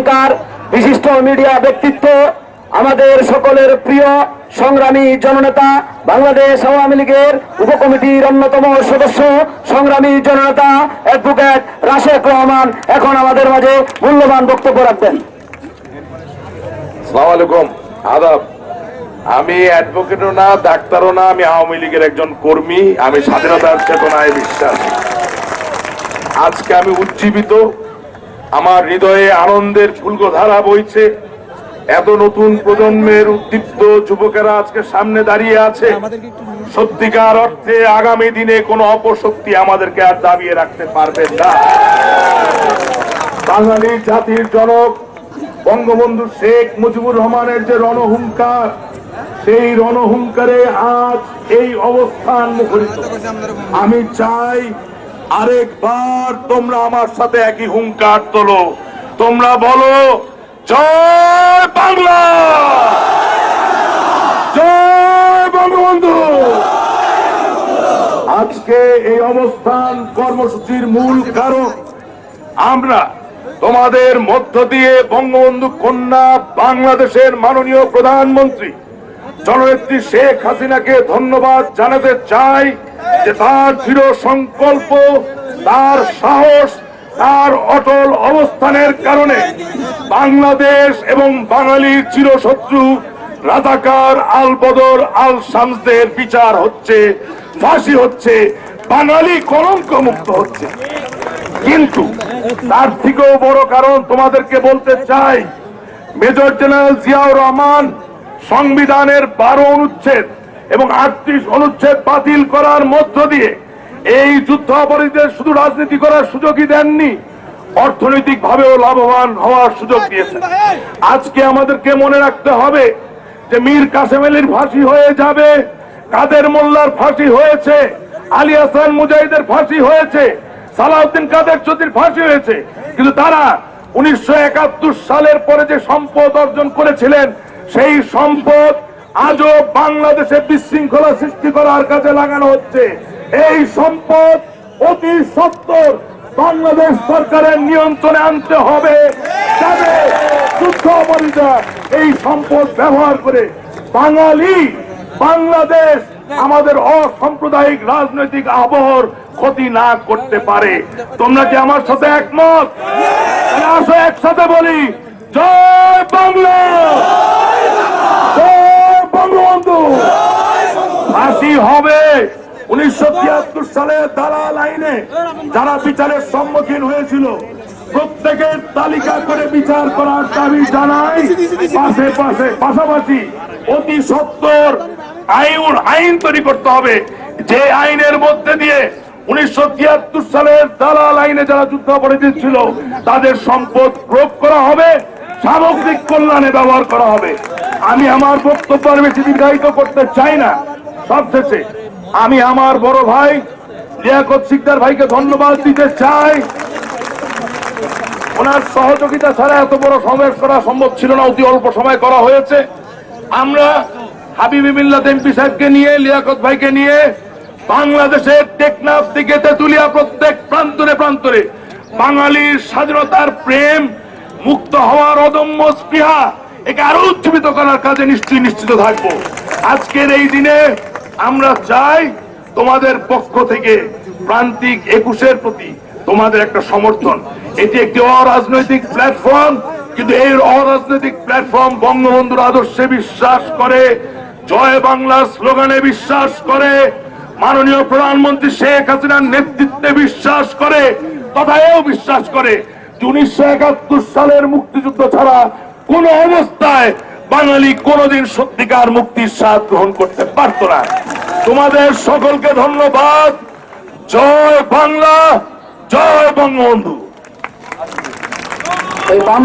অহংকার বিশিষ্ট মিডিয়া ব্যক্তিত্ব, আমাদের সকলের প্রিয় সংগ্রামী জননেতা, বাংলাদেশ আওয়ামী লীগের উপকমিটির অন্যতম সদস্য, সংগ্রামী জননেতা অ্যাডভোকেট রাশেক রহমান এখন আমাদের মাঝে মূল্যবান বক্তব্য রাখবেন। আলাইকুম। আদাব, আমি অ্যাডভোকেটও না, ডাক্তারও না, আমি আওয়ামী লীগের একজন কর্মী, আমি স্বাধীনতার চেতনায় বিশ্বাস। আজকে আমি উজ্জীবিত আমার হৃদয়ে আনন্দের ফুলকধারা বইছে। এত নতুন প্রজন্মের উদ্দীপ্ত যুবকেরা আজকে সামনে দাঁড়িয়ে আছে। সত্যিকার অর্থে আগামী দিনে কোনো অপশক্তি আমাদেরকে আর দাবিয়ে রাখতে পারবে না। বাঙালি জাতির জনক বঙ্গবন্ধু শেখ মুজিবুর রহমানের যে রণহুঙ্কার, সেই রণহুঙ্কারে আজ এই অবস্থান আমি চাই আরেকবার তোমরা আমার সাথে একই হুঙ্কার তোলো। তোমরা বলো, জয় বাংলা! জয় বঙ্গবন্ধু! আজকে এই অবস্থান কর্মসূচির মূল কারণ। আমরা তোমাদের মধ্য দিয়ে বঙ্গবন্ধু কন্যা বাংলাদেশের মাননীয় প্রধানমন্ত্রী, জননেত্রী শেখ হাসিনাকে ধন্যবাদ জানাতে চাই। যে তার দৃঢ় সংকল্প, তার সাহস, তার অটল অবস্থানের কারণে বাংলাদেশ এবং বাঙালির চিরশত্রু রাজাকার আল বদর আল শামসদের বিচার হচ্ছে, ফাঁসি হচ্ছে, বাঙালি কলঙ্ক মুক্ত হচ্ছে। কিন্তু তার থেকেও বড় কারণ তোমাদেরকে বলতে চাই, মেজর জেনারেল জিয়াউর রহমান সংবিধানের বারো অনুচ্ছেদ এবং আটত্রিশ অনুচ্ছেদ বাতিল করার মধ্য দিয়ে এই যুদ্ধ অপরাধীদের শুধু রাজনীতি করার সুযোগই দেননি অর্থনৈতিক ভাবেও লাভবান হওয়ার সুযোগ দিয়েছেন। আজকে আমাদেরকে মনে রাখতে হবে যে মীর কাসেম আলীর ফাঁসি হয়ে যাবে, কাদের মোল্লার ফাঁসি হয়েছে, আলী হাসান মুজাহিদের ফাঁসি হয়েছে, সালাউদ্দিন কাদের চৌধুরীর ফাঁসি হয়েছে। কিন্তু তারা উনিশশো একাত্তর সালের পরে যে সম্পদ অর্জন করেছিলেন, সেই সম্পদ আজও বাংলাদেশে বিশৃঙ্খলা সৃষ্টি করার কাজে লাগানো হচ্ছে। এই সম্পদ অতি সত্তর বাংলাদেশ সরকারের নিয়ন্ত্রণে আনতে হবে যাতে যুদ্ধ অপরাধীরা এই সম্পদ ব্যবহার করে। বাঙালি, বাংলাদেশ আমাদের অসাম্প্রদায়িক রাজনৈতিক আবহর ক্ষতি না করতে পারে। তোমরা কি আমার সাথে একমত? আসো একসাথে বলি! জয় বাংলা! ফাঁসি হবে। উনিশশো তিয়াত্তর সালে দালাল আইনে যারা বিচারের সম্মুখীন হয়েছিল প্রত্যেকের তালিকা করে বিচার করার দাবি জানাই। পাশে পাশে পাশাপাশি অতি সত্তর আইন আইন তৈরি করতে হবে। যে আইনের মধ্যে দিয়ে উনিশশো তিয়াত্তর সালের দালাল আইনে যারা যুদ্ধ অপরাধী ছিল তাদের সম্পদ প্রয়োগ করা হবে সামগ্রিক কল্যাণে ব্যবহার করা হবে। আমি আমার বক্তব্য বেশি দীর্ঘায়িত করতে চাই না। সবশেষে আমি আমার বড় ভাই লিয়াকত সিকদার ভাইকে ধন্যবাদ দিতে চাই। ওনার সহযোগিতা ছাড়া এত বড় সমাবেশ করা সম্ভব ছিল না, অতি অল্প সময় করা হয়েছে। আমরা হাবিবি মিল্লাত এমপি সাহেবকে নিয়ে, লিয়াকত ভাইকে নিয়ে বাংলাদেশের টেকনাফ থেকে তেতুলিয়া প্রত্যেক প্রান্তরে প্রান্তরে বাঙালির স্বাধীনতার প্রেম মুক্ত হওয়ার অদম্য স্পৃহা একে আরও উজ্জীবিত করার কাজে নিশ্চয়ই নিশ্চিত থাকব। আজকের এই দিনে আমরা চাই তোমাদের পক্ষ থেকে প্রান্তিক একুশের প্রতি তোমাদের একটা সমর্থন। এটি একটি অরাজনৈতিক প্ল্যাটফর্ম, কিন্তু এই অরাজনৈতিক প্ল্যাটফর্ম বঙ্গবন্ধুর আদর্শে বিশ্বাস করে, জয় বাংলা স্লোগানে বিশ্বাস করে, মাননীয় প্রধানমন্ত্রী শেখ হাসিনার নেতৃত্বে বিশ্বাস করে তথা এও বিশ্বাস করে উনিশশো একাত্তর সালের মুক্তিযুদ্ধ ছাড়া কোন অবস্থায় বাঙালি কোনোদিন সত্যিকার মুক্তির স্বাদ গ্রহণ করতে পারত না। তোমাদের সকলকে ধন্যবাদ। জয় বাংলা জয় বঙ্গবন্ধু।